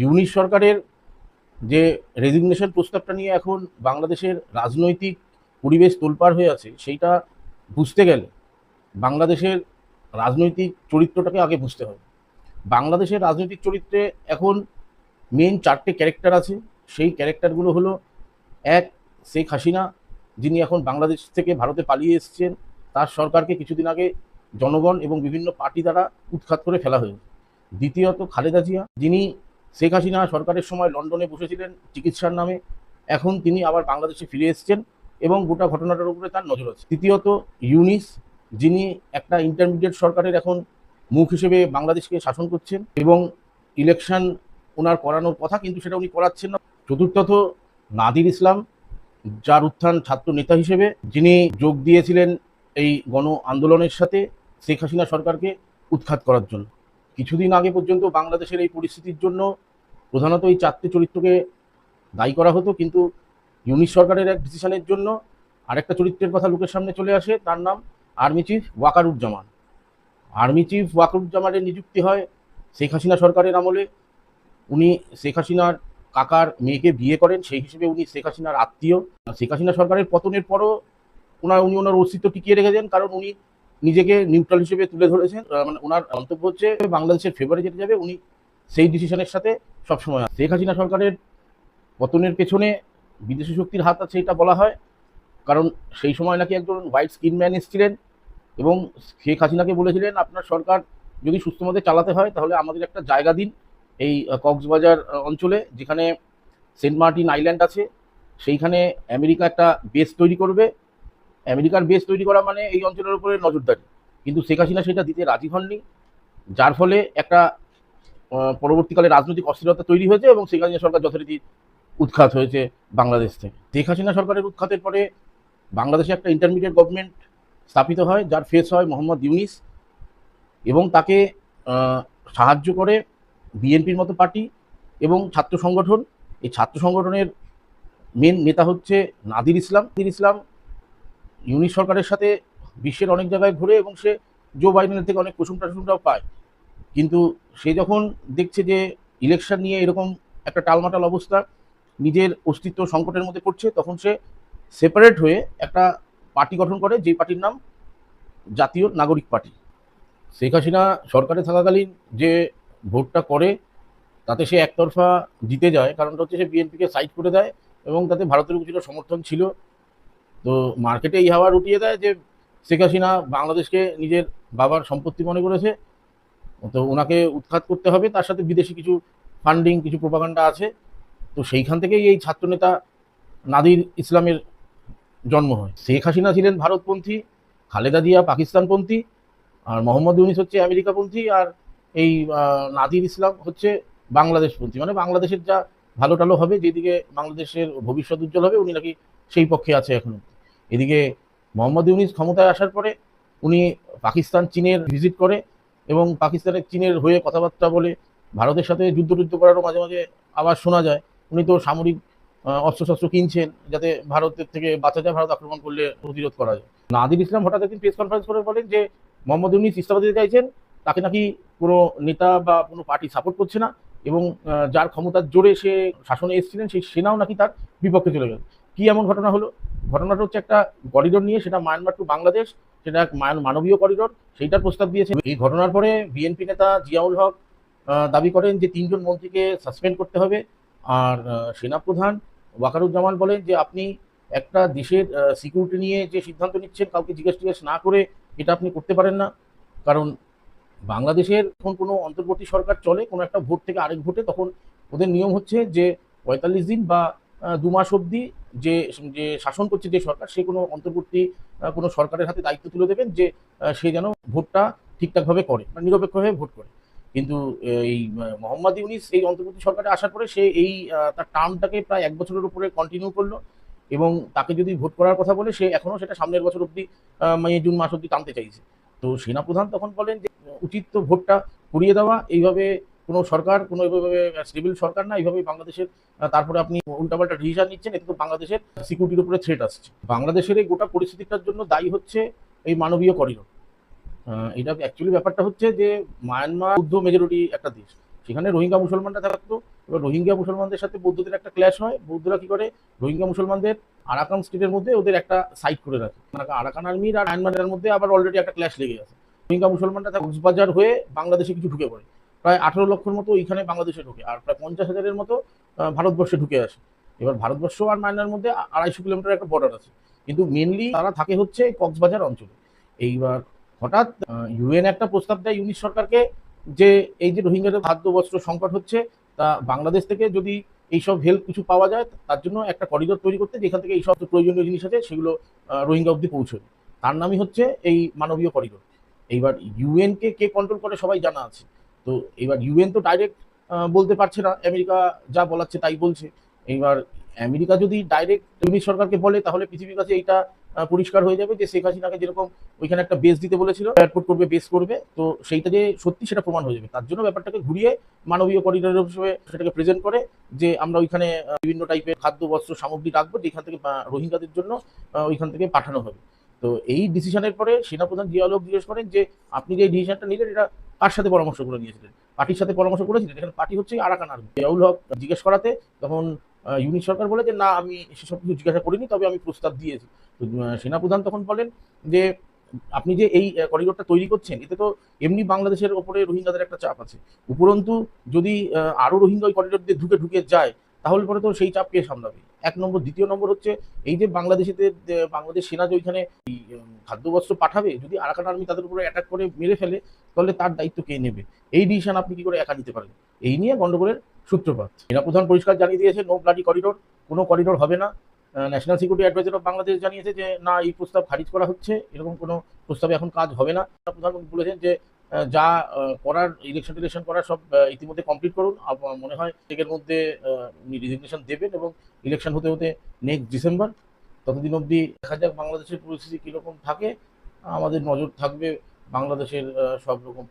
ইউনিশ সরকারের যে রেজিগনেশন প্রস্তাবটা নিয়ে এখন বাংলাদেশের রাজনৈতিক পরিবেশ তোলপাড় হয়ে আছে, সেইটা বুঝতে গেলে বাংলাদেশের রাজনৈতিক চরিত্রটাকে আগে বুঝতে হবে। বাংলাদেশের রাজনৈতিক চরিত্রে এখন মেন চারটে ক্যারেক্টার আছে। সেই ক্যারেক্টারগুলো হলো এক, শেখ হাসিনা, যিনি এখন বাংলাদেশ থেকে ভারতে পালিয়ে এসেছেন। তার সরকারকে কিছুদিন আগে জনগণ এবং বিভিন্ন পার্টি দ্বারা উৎখাত করে ফেলা হয়েছে। দ্বিতীয়ত খালেদা জিয়া, যিনি শেখ হাসিনা সরকারের সময় লন্ডনে বসেছিলেন চিকিৎসার নামে। এখন তিনি আবার বাংলাদেশে ফিরে এসেছেন এবং গোটা ঘটনাটার উপরে তার নজর আছে। তৃতীয়ত ইউনিস, যিনি একটা ইন্টারমিডিয়েট সরকারের এখন মুখ হিসেবে বাংলাদেশকে শাসন করছেন এবং ইলেকশন ওনার করানোর কথা কিন্তু সেটা উনি করাচ্ছেন না। চতুর্থত, নাদির ইসলাম, যার উত্থান ছাত্র নেতা হিসেবে, যিনি যোগ দিয়েছিলেন এই গণ আন্দোলনের সাথে শেখ হাসিনা সরকারকে উৎখাত করার জন্য। কিছুদিন আগে পর্যন্ত বাংলাদেশের এই পরিস্থিতির জন্য প্রধানত এই চারটে চরিত্রকে দায়ী করা হতো, কিন্তু ইউনিশ সরকারের এক ডিসিশনের জন্য আরেকটা চরিত্রের কথা লোকের সামনে চলে আসে, তার নাম army chief Wakeruzzaman. Army chief ওয়াকারুজ্জামানের নিযুক্তি হয় শেখ হাসিনা সরকারের আমলে। উনি শেখ হাসিনার কাকার মেয়েকে বিয়ে করেন, সেই হিসেবে উনি শেখ হাসিনার আত্মীয়। শেখ হাসিনা সরকারের পতনের পরও ওনার উনি ওনার অস্তিত্ব টিকিয়ে রেখেছেন, কারণ উনি নিজেকে নিউট্রাল হিসেবে তুলে ধরেছেন। মানে ওনার মন্তব্য হচ্ছে, বাংলাদেশের ফেভারে যেতে যাবে, উনি সেই ডিসিশনের সাথে সবসময়। শেখ হাসিনা সরকারের পতনের পেছনে বিদেশি শক্তির হাত আছে এটা বলা হয়। কারণ সেই সময় নাকি একজন হোয়াইট স্কিন ম্যান এসেছিলেন এবং শেখ হাসিনাকে বলেছিলেন, আপনার সরকার যদি সুস্থ মতে চালাতে হয়, তাহলে আমাদের একটা জায়গা দিন এই কক্সবাজার অঞ্চলে, যেখানে সেন্ট মার্টিন আইল্যান্ড আছে। সেইখানে আমেরিকা একটা বেস তৈরি করবে। আমেরিকার বেস তৈরি করা মানে এই অঞ্চলের উপরে নজরদারি। কিন্তু শেখ হাসিনা সেটা দিতে রাজি হননি, যার ফলে একটা পরবর্তীকালে রাজনৈতিক অস্থিরতা তৈরি হয়েছে এবং শেখ হাসিনা সরকার যথারীতি উৎখাত হয়েছে বাংলাদেশ থেকে। শেখ হাসিনা সরকারের উৎখাতের পরে বাংলাদেশে একটা ইন্টারমিডিয়েট গভর্নমেন্ট স্থাপিত হয়, যার ফেস হয় মোহাম্মদ ইউনিস এবং তাকে সাহায্য করে বিএনপির মতো পার্টি এবং ছাত্র সংগঠন। এই ছাত্র সংগঠনের মেন নেতা হচ্ছে নাদির ইসলাম। নাদির ইসলাম ইউনিশ সরকারের সাথে বিশ্বের অনেক জায়গায় ঘুরে এবং সে জো বাইডেনের থেকে অনেক প্রশংসা টশংসাও পায়। কিন্তু সে যখন দেখছে যে ইলেকশন নিয়ে এরকম একটা টালমাটাল অবস্থা, নিজের অস্তিত্ব সংকটের মধ্যে পড়ছে, তখন সে সেপারেট হয়ে একটা পার্টি গঠন করে যে পার্টির নাম জাতীয় নাগরিক পার্টি। শেখ হাসিনা সরকারে থাকাকালীন যে ভোটটা করে, তাতে সে একতরফা জিতে যায়, কারণটা হচ্ছে সে বিএনপিকে সাইড করে দেয় এবং তাতে ভারতের কিছুটা সমর্থন ছিল। তো মার্কেটে এই হাওয়া উঠিয়ে দেয় যে শেখ হাসিনা বাংলাদেশকে নিজের বাবার সম্পত্তি মনে করেছে, তো ওনাকে উৎখাত করতে হবে। তার সাথে বিদেশি কিছু ফান্ডিং কিছু প্রপাগান্ডা আছে। তো সেইখান থেকেই এই ছাত্রনেতা নাদির ইসলামের জন্ম হয়। শেখ হাসিনা ছিলেন ভারতপন্থী, খালেদা জিয়া পাকিস্তানপন্থী, আর মোহাম্মদ ইউনিস হচ্ছে আমেরিকাপন্থী, আর এই নাদির ইসলাম হচ্ছে বাংলাদেশপন্থী। মানে বাংলাদেশের যা ভালো টালো হবে, যেদিকে বাংলাদেশের ভবিষ্যৎ উজ্জ্বল হবে, উনি নাকি সেই পক্ষে আছে এখন এদিকে মোহাম্মদ ইউনিস ক্ষমতায় আসার পরে উনি পাকিস্তান, চীনের ভিজিট করে এবং পাকিস্তানের, চীনের হয়ে কথাবার্তা বলে ভারতের সাথে যুদ্ধ টুদ্ধ করারও মাঝে মাঝে আবার শোনা যায়। উনি তো সামরিক অস্ত্রশস্ত্র কিনছেন যাতে ভারতের থেকে বাঁচা যায়, ভারত আক্রমণ করলে প্রতিরোধ করা যায়। নাদির ইসলাম হঠাৎ একদিন প্রেস কনফারেন্স করে বলেন যে, মোহাম্মদ ইউনিস ইস্তফা দিতে চাইছেন, তাকে নাকি কোনো নেতা বা কোনো পার্টি সাপোর্ট করছে না এবং যার ক্ষমতার জোরে সে শাসনে এসেছিলেন, সেই সেনাও নাকি তার বিপক্ষে চলে গেল। কি এমন ঘটনা হলো? ঘটনাটা হচ্ছে একটা করিডোর নিয়ে সেটা মায়ানমার টু বাংলাদেশ সেটা এক মানবীয় করিডোর সেইটার প্রস্তাব দিয়েছে। এই ঘটনার পরে বিএনপি নেতা জিয়াউল হক দাবি করেন যে তিনজন মন্ত্রীকে সাসপেন্ড করতে হবে। আর সেনাপ্রধান ওয়াকারুজ্জামান বলেন যে আপনি একটা দেশের সিকিউরিটি নিয়ে যে সিদ্ধান্ত নিচ্ছেন, কাউকে জিজ্ঞেস টিজ্ঞেস না করে এটা আপনি করতে পারেন না। কারণ বাংলাদেশের যখন কোনো অন্তর্বর্তী সরকার চলে, কোনো একটা ভোট থেকে আরেক ভোটে, তখন ওদের নিয়ম হচ্ছে যে পঁয়তাল্লিশ দিন বা দু মাস অবধি যে যে শাসন করছে যে সরকার, সে কোনো অন্তর্বর্তী কোনো সরকারের হাতে দায়িত্ব তুলে দেবেন যে সে যেন ভোটটা ঠিকঠাকভাবে করে মানে নিরপেক্ষভাবে ভোট করে। কিন্তু এই মোহাম্মদ ইউনিস এই অন্তর্বর্তী সরকারে আসার পরে সে এই তার টার্মটাকে প্রায় এক বছরের উপরে কন্টিনিউ করল এবং তাকে যদি ভোট করার কথা বলে, সে এখনও সেটা সামনের বছর অবধি মানে জুন মাস অবধি টানতে চাইছে। তো সেনাপ্রধান তখন বলেন যে, উচিত তো ভোটটা করিয়ে দেওয়া, এইভাবে কোনো সরকার, কোনো এইভাবে স্টেবল সরকার না এইভাবে বাংলাদেশের তারপরে আপনি উল্টাপাল্টা ডিসিশন নিচ্ছেন, এতে তো বাংলাদেশের সিকিউরিটির উপরে থ্রেট আসছে। বাংলাদেশের এই গোটা পরিস্থিতিটার জন্য দায়ী হচ্ছে এই মানবীয় করিডোর এটা অ্যাকচুয়ালি ব্যাপারটা হচ্ছে যে মায়ানমার বুদ্ধ মেজরিটি একটা দেশ। সেখানে রোহিঙ্গা মুসলমানরা থাকতো। এবার রোহিঙ্গা মুসলমানদের সাথে বৌদ্ধদের একটা ক্ল্যাশ হয়। বৌদ্ধরা কি করে? রোহিঙ্গা মুসলমানদের আরাকান স্টেটের মধ্যে ওদের একটা সাইট করে রাখে। আরাকান আর্মির আর আইনমানের মধ্যে আবার অলরেডি একটা ক্ল্যাশ লেগে আছে রোহিঙ্গা মুসলমানরা কক্সবাজার হয়ে বাংলাদেশে কিছু ঢুকে পড়ে। প্রায় আঠারো লক্ষর মতো ওইখানে বাংলাদেশে ঢুকে, আর প্রায় পঞ্চাশ হাজারের মতো ভারতবর্ষে ঢুকে আসে। এবার ভারতবর্ষ আর মায়ানমারের মধ্যে আড়াইশো কিলোমিটার একটা বর্ডার আছে। কিন্তু মেনলি তারা থাকে হচ্ছে কক্সবাজার অঞ্চলে। এইবার হঠাৎ ইউএন একটা প্রস্তাব দেয় ইউনিশ সরকারকে যে এই যে রোহিঙ্গাদের খাদ্য, বস্ত্র সংকট হচ্ছে, তা বাংলাদেশ থেকে যদি এইসব হেল্প কিছু পাওয়া যায়, তার জন্য একটা করিডোর তৈরি করতে, যেখান থেকে এইসব প্রয়োজনীয় জিনিস আছে, সেগুলো রোহিঙ্গা অব্দি পৌঁছবে। তার নামই হচ্ছে এই মানবীয় করিডোর এইবার ইউএনকে কে কন্ট্রোল করে সবাই জানা আছে। তো এবার ইউএন তো ডাইরেক্ট বলতে পারছে না, আমেরিকা যা বলাচ্ছে তাই বলছে। এইবার আমেরিকা যদি ডাইরেক্ট ইউনিট সরকারকে বলে, তাহলে পৃথিবীর কাছে এইটা পরিষ্কার হয়ে যাবে যে শেখ হাসিনাকে যেরকম ওইখানে একটা বেস দিতে বলেছিল এয়ারপোর্ট করবে বেস করবে, তো সেইটা যে সত্যি সেটা প্রমাণ হয়ে যাবে। তার জন্য ব্যাপারটাকে ঘুরিয়ে মানবীয় করিডোর হিসেবে সেটাকে প্রেজেন্ট করে যে আমরা ওইখানে বিভিন্ন টাইপের খাদ্য, বস্ত্র, সামগ্রী রাখব, যেখান থেকে রোহিঙ্গাদের জন্য ওইখান থেকে পাঠানো হবে। তো এই ডিসিশনের পরে সেনাপ্রধান জিয়াউল জিজ্ঞেস করেন যে, আপনি যে ডিসিশনটা নিলেন, এটা কার সাথে পরামর্শ করে নিয়েছিলেন? পার্টির সাথে পরামর্শ করেছিলেন? এখানে পার্টি হচ্ছে আরাকান আর্মি। জিয়াউল হক জিজ্ঞেস করাতে তখন ইউনিট সরকার বলে যে না আমি সেসব কিছু জিজ্ঞাসা করিনি তবে আমি প্রস্তাব দিয়েছি। সেনাপ্রধান তখন বলেন যে আপনি যে এই করিডোরটা তৈরি করছেন এতে তো এমনি বাংলাদেশের ওপরে রোহিঙ্গাদের একটা চাপ আছে। উপরন্তু যদি আহ, আরও রোহিঙ্গা ওই করিডোর দিয়ে ঢুকে ঢুকে যায় তাহলে পরে তো সেই চাপ কে সামলাবে? এক নম্বর, দ্বিতীয় নম্বর হচ্ছে এই যে বাংলাদেশিতে বাংলাদেশ সেনা যে ওইখানে খাদ্যবস্ত্র পাঠাবে, যদি আরাকান আর্মি তাদের উপরে অ্যাটাক করে মেরে ফেলে, তাহলে তার দায়িত্ব কে নেবে? এই ডিসিশন আপনি কি করে একা নিতে পারেন? এই নিয়ে গন্ডগোলের সূত্রপাত। সেনা প্রধান পরিষ্কার জানিয়ে দিয়েছে নো ব্লাডি করিডোর কোনো করিডোর হবে না। National security adviser of Bangladesh জানিয়েছে যে, না, এই প্রস্তাব খারিজ করা হচ্ছে, এরকম কোনো প্রস্তাবে এখন কাজ হবে না। প্রধানমন্ত্রী বলেছেন যে যা করার ইলেকশন টিলেকশন করার সব ইতিমধ্যে কমপ্লিট করুন। মনে হয় এর মধ্যে রিজিগনেশন দেবেন এবং ইলেকশন হতে হতে নেক্সট ডিসেম্বর ততদিন অবধি দেখা যাক বাংলাদেশের পরিস্থিতি কীরকম থাকে। আমাদের নজর থাকবে বাংলাদেশের সব রকম